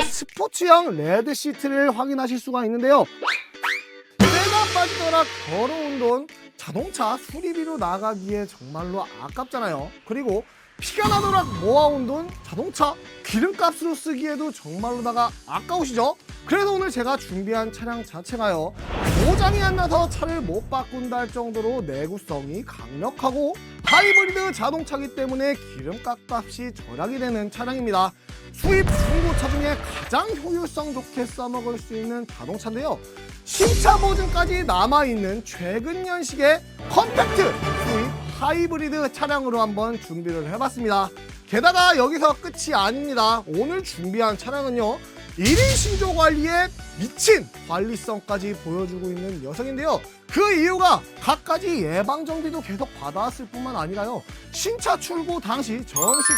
이제 스포츠형 레드 시트를 확인하실 수가 있는데요. 때가 빠지더라 더러운 돈 자동차 수리비로 나가기에 정말로 아깝잖아요. 그리고 피가 나도록 모아온 돈 자동차 기름값으로 쓰기에도 정말로다가 아까우시죠? 그래서 오늘 제가 준비한 차량 자체가요 고장이 안 나서 차를 못 바꾼다 할 정도로 내구성이 강력하고 하이브리드 자동차기 때문에 기름값 값이 절약이 되는 차량입니다 수입 중고차 중에 가장 효율성 좋게 써먹을 수 있는 자동차인데요 신차 보증까지 남아있는 최근 연식의 컴팩트 수입 하이브리드 차량으로 한번 준비를 해봤습니다. 게다가 여기서 끝이 아닙니다. 오늘 준비한 차량은요. 1인 신조 관리에 미친 관리성까지 보여주고 있는 녀석인데요. 그 이유가 각가지 예방 정비도 계속 받아왔을 뿐만 아니라요. 신차 출고 당시 전식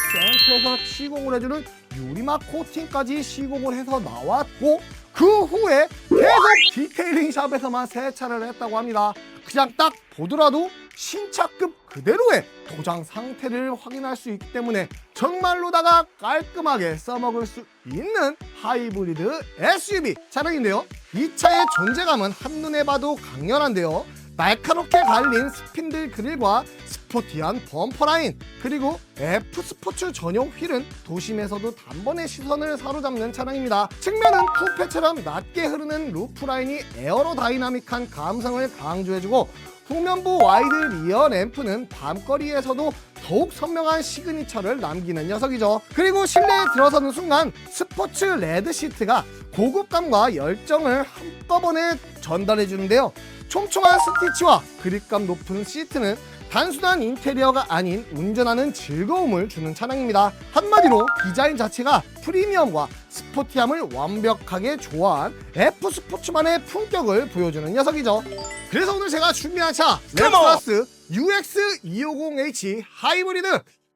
센터에서 시공을 해주는 유리막 코팅까지 시공을 해서 나왔고 그 후에 계속 디테일링 샵에서만 세차를 했다고 합니다. 그냥 딱 보더라도 신차급 그대로의 도장 상태를 확인할 수 있기 때문에 정말로다가 깔끔하게 써먹을 수 있는 하이브리드 SUV 차량인데요. 이 차의 존재감은 한눈에 봐도 강렬한데요. 날카롭게 갈린 스핀들 그릴과 스포티한 범퍼 라인 그리고 F 스포츠 전용 휠은 도심에서도 단번에 시선을 사로잡는 차량입니다. 측면은 쿠페처럼 낮게 흐르는 루프 라인이 에어로 다이나믹한 감성을 강조해주고 후면부 와이드 리어 램프는 밤거리에서도 더욱 선명한 시그니처를 남기는 녀석이죠. 그리고 실내에 들어서는 순간 스포츠 레드 시트가 고급감과 열정을 한꺼번에 전달해 주는데요. 촘촘한 스티치와 그립감 높은 시트는 단순한 인테리어가 아닌 운전하는 즐거움을 주는 차량입니다. 한마디로 디자인 자체가 프리미엄과 스포티함을 완벽하게 조화한 F 스포츠만의 품격을 보여주는 녀석이죠. 그래서 오늘 제가 준비한 차 렉사스 UX250H 하이브리드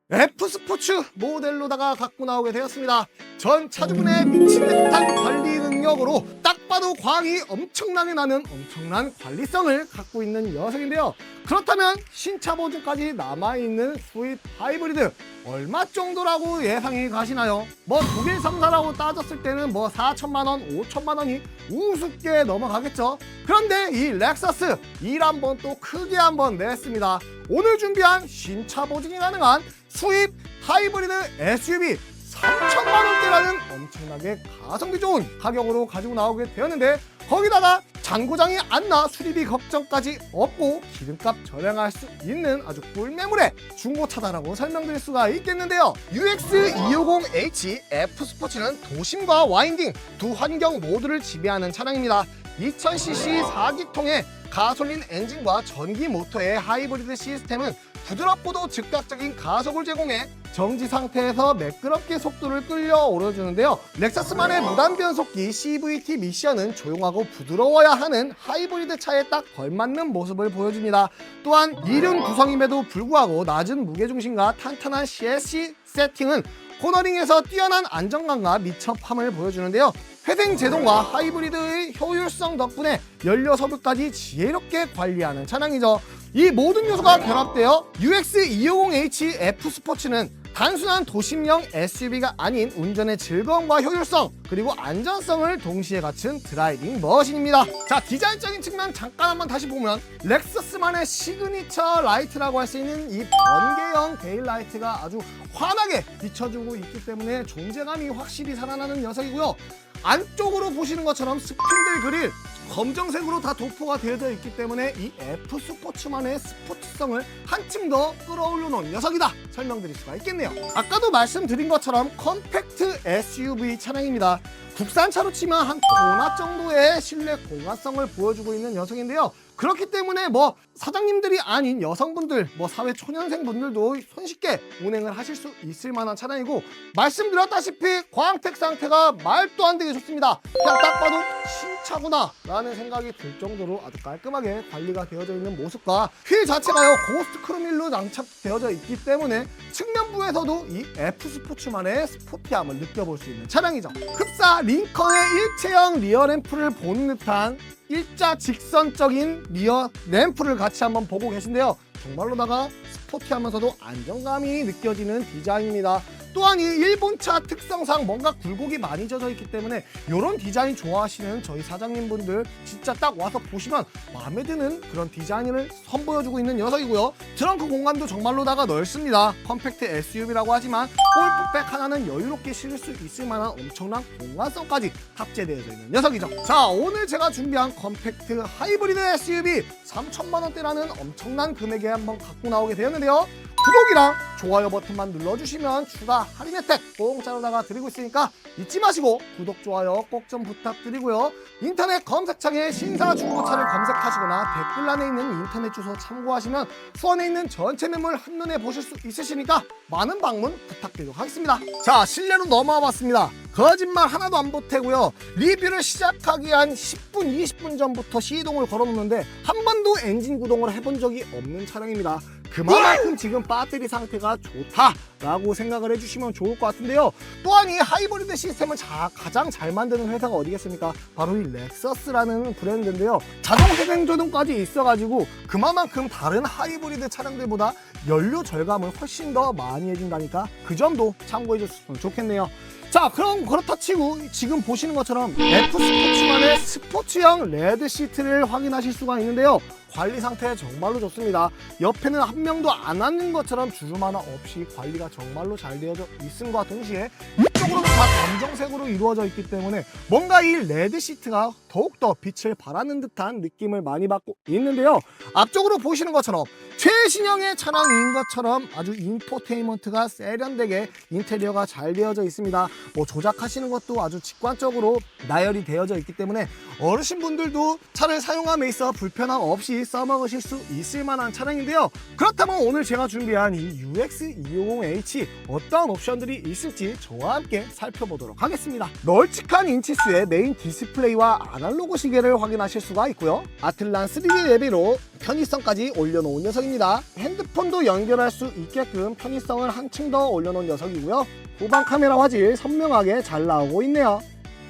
F 스포츠 모델로다가 갖고 나오게 되었습니다. 전 차주분의 미친 듯한 관리 능력으로 딱 봐도 광이 엄청나게 나는 엄청난 관리성을 갖고 있는 녀석인데요. 그렇다면 신차 보증까지 남아있는 수입 하이브리드 얼마 정도라고 예상이 가시나요? 뭐 독일 상사라고 따졌을 때는 뭐 4천만 원, 5천만 원이 우습게 넘어가겠죠. 그런데 이 렉서스 일 한번 또 크게 한번 냈습니다. 오늘 준비한 신차 보증이 가능한 수입 하이브리드 SUV 3천만 원대라는 엄청나게 가성비 좋은 가격으로 가지고 나오게 되었는데 거기다가 잔고장이 안 나 수리비 걱정까지 없고 기름값 절약할 수 있는 아주 꿀매물의 중고차다라고 설명드릴 수가 있겠는데요. UX250H F 스포츠는 도심과 와인딩 두 환경 모두를 지배하는 차량입니다. 2000cc 4기통의 가솔린 엔진과 전기 모터의 하이브리드 시스템은 부드럽고도 즉각적인 가속을 제공해 정지 상태에서 매끄럽게 속도를 끌려오르주는데요. 렉사스만의 무단 변속기 CVT 미션은 조용하고 부드러워야 하는 하이브리드 차에 딱 걸맞는 모습을 보여줍니다. 또한 이륜 구성임에도 불구하고 낮은 무게중심과 탄탄한 CSC 세팅은 코너링에서 뛰어난 안정감과 미첩함을 보여주는데요. 회생 제동과 하이브리드의 효율성 덕분에 연료 소비까지 지혜롭게 관리하는 차량이죠. 이 모든 요소가 결합되어 UX250H F 스포츠는 단순한 도심형 SUV가 아닌 운전의 즐거움과 효율성 그리고 안전성을 동시에 갖춘 드라이빙 머신입니다. 자 디자인적인 측면 잠깐 한번 다시 보면 렉서스만의 시그니처 라이트라고 할 수 있는 이 번개형 데일라이트가 아주 환하게 비춰주고 있기 때문에 존재감이 확실히 살아나는 녀석이고요. 안쪽으로 보시는 것처럼 스핀들 그릴 검정색으로 다 도포가 되어져 있기 때문에 이 F 스포츠만의 스포츠성을 한층 더 끌어올려 놓은 녀석이다 설명드릴 수가 있겠네요. 아까도 말씀드린 것처럼 컴팩트 SUV 차량입니다. 국산차로 치면 한 도나 정도의 실내 공간성을 보여주고 있는 녀석인데요 그렇기 때문에 뭐 사장님들이 아닌 여성분들, 뭐 사회 초년생 분들도 손쉽게 운행을 하실 수 있을 만한 차량이고 말씀드렸다시피 광택 상태가 말도 안 되게 좋습니다. 그냥 딱 봐도 신차구나 라는 생각이 들 정도로 아주 깔끔하게 관리가 되어져 있는 모습과 휠 자체가요 고스트 크롬일로 장착되어져 있기 때문에 측면부에서도 이 F 스포츠만의 스포티함을 느껴볼 수 있는 차량이죠. 흡사 링컨의 일체형 리어 램프를 본 듯한 일자 직선적인 리어 램프를 같이 한번 보고 계신데요. 정말로다가 스포티하면서도 안정감이 느껴지는 디자인입니다. 또한 이 일본차 특성상 뭔가 굴곡이 많이 젖어 있기 때문에 이런 디자인 좋아하시는 저희 사장님분들 진짜 딱 와서 보시면 마음에 드는 그런 디자인을 선보여주고 있는 녀석이고요. 트렁크 공간도 정말로다가 넓습니다. 컴팩트 SUV라고 하지만 골프백 하나는 여유롭게 실을 수 있을 만한 엄청난 공간성까지 탑재되어 있는 녀석이죠. 자, 오늘 제가 준비한 컴팩트 하이브리드 SUV 3천만 원대라는 엄청난 금액에 한번 갖고 나오게 되었는데요. 구독이랑 좋아요 버튼만 눌러주시면 추가 할인 혜택 공짜로다가 드리고 있으니까 잊지 마시고 구독, 좋아요 꼭 좀 부탁드리고요. 인터넷 검색창에 신사 중고차를 검색하시거나 댓글란에 있는 인터넷 주소 참고하시면 수원에 있는 전체 매물 한눈에 보실 수 있으시니까 많은 방문 부탁드리도록 하겠습니다. 자, 실내로 넘어와 봤습니다. 거짓말 하나도 안 보태고요. 리뷰를 시작하기 한 10분, 20분 전부터 시동을 걸어놓는데 한 번도 엔진 구동을 해본 적이 없는 차량입니다. 그만큼 지금 배터리 상태가 좋다라고 생각을 해주시면 좋을 것 같은데요. 또한 이 하이브리드 시스템을 자- 가장 잘 만드는 회사가 어디겠습니까? 바로 이 렉서스라는 브랜드인데요. 자동 회생조동까지 있어가지고 그만큼 다른 하이브리드 차량들보다 연료 절감을 훨씬 더 많이 해준다니까 그 점도 참고해 줬으면 좋겠네요. 자 그럼 그렇다 치고 지금 보시는 것처럼 F 스포츠만의 스포츠형 레드 시트를 확인하실 수가 있는데요. 관리 상태 정말로 좋습니다. 옆에는 한 명도 안 앉는 것처럼 주름 하나 없이 관리가 정말로 잘 되어져 있음과 동시에 이쪽으로는 다 검정 색으로 이루어져 있기 때문에 뭔가 이 레드 시트가 더욱더 빛을 발하는 듯한 느낌을 많이 받고 있는데요 앞쪽으로 보시는 것처럼 최신형의 차량인 것처럼 아주 인포테인먼트가 세련되게 인테리어가 잘 되어져 있습니다. 뭐 조작하시는 것도 아주 직관적으로 나열이 되어져 있기 때문에 어르신분들도 차를 사용함에 있어 불편함 없이 써먹으실 수 있을 만한 차량인데요. 그렇다면 오늘 제가 준비한 이 UX250H 어떤 옵션들이 있을지 저와 함께 살펴보도록 하겠습니다. 널찍한 인치수의 메인 디스플레이와 아날로그 시계를 확인하실 수가 있고요. 아틀란 3D 레비로 편의성까지 올려놓은 녀석입니다. 핸드폰도 연결할 수 있게끔 편의성을 한층 더 올려놓은 녀석이고요. 후방 카메라 화질 선명하게 잘 나오고 있네요.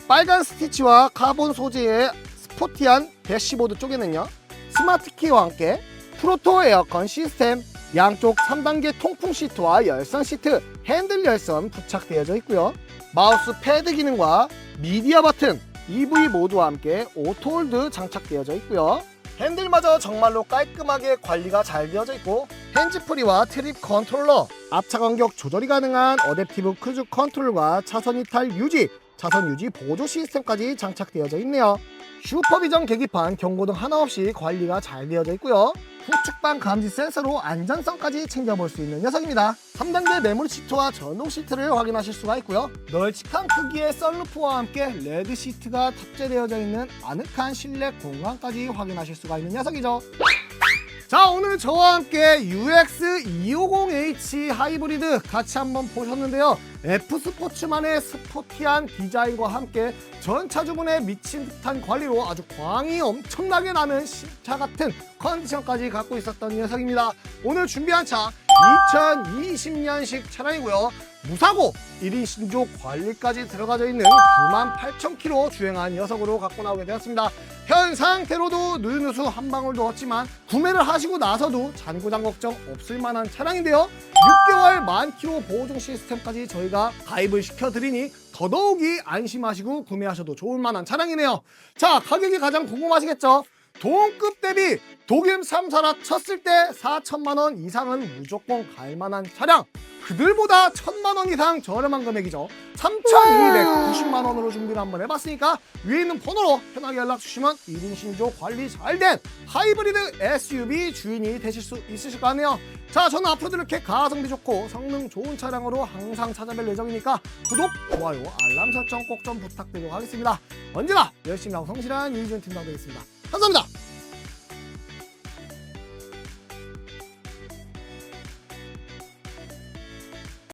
빨간 스티치와 카본 소재의 스포티한 대시보드 쪽에는요. 스마트 키와 함께 프로토 에어컨 시스템, 양쪽 3단계 통풍 시트와 열선 시트, 핸들 열선 부착되어져 있고요. 마우스 패드 기능과 미디어 버튼, EV 모드와 함께 오토홀드 장착되어져 있고요. 핸들마저 정말로 깔끔하게 관리가 잘 되어져 있고 핸즈프리와 트립 컨트롤러, 앞차 간격 조절이 가능한 어댑티브 크루즈 컨트롤과 차선 이탈 유지, 차선 유지 보조 시스템까지 장착되어져 있네요. 슈퍼비전 계기판, 경고등 하나 없이 관리가 잘 되어져 있고요. 후측방 감지 센서로 안전성까지 챙겨볼 수 있는 녀석입니다. 3단계 메모리 시트와 전동 시트를 확인하실 수가 있고요. 널찍한 크기의 썬루프와 함께 레드 시트가 탑재되어져 있는 아늑한 실내 공간까지 확인하실 수가 있는 녀석이죠. 자 오늘 저와 함께 UX250H 하이브리드 같이 한번 보셨는데요. F 스포츠만의 스포티한 디자인과 함께 전 차주분의 미친 듯한 관리로 아주 광이 엄청나게 나는 신차 같은 컨디션까지 갖고 있었던 녀석입니다. 오늘 준비한 차 2020년식 차량이고요. 무사고 1인 신조 관리까지 들어가져 있는 98,000km 주행한 녀석으로 갖고 나오게 되었습니다. 현 상태로도 누유누수 한 방울도 없지만 구매를 하시고 나서도 잔고장 걱정 없을 만한 차량인데요. 6개월 만 킬로 보증 시스템까지 저희가 가입을 시켜드리니 더더욱이 안심하시고 구매하셔도 좋을 만한 차량이네요. 자, 가격이 가장 궁금하시겠죠? 동급 대비 독일 3사라 쳤을 때 4천만 원 이상은 무조건 갈 만한 차량. 그들보다 천만 원 이상 저렴한 금액이죠. 3,290만 원으로 준비를 한번 해봤으니까 위에 있는 번호로 편하게 연락 주시면 1인 신조 관리 잘 된 하이브리드 SUV 주인이 되실 수 있으실 거 아니에요. 자 저는 앞으로도 이렇게 가성비 좋고 성능 좋은 차량으로 항상 찾아뵐 예정이니까 구독, 좋아요, 알람 설정 꼭 좀 부탁드리도록 하겠습니다. 언제나 열심히 하고 성실한 이준 팀장 되겠습니다 감사합니다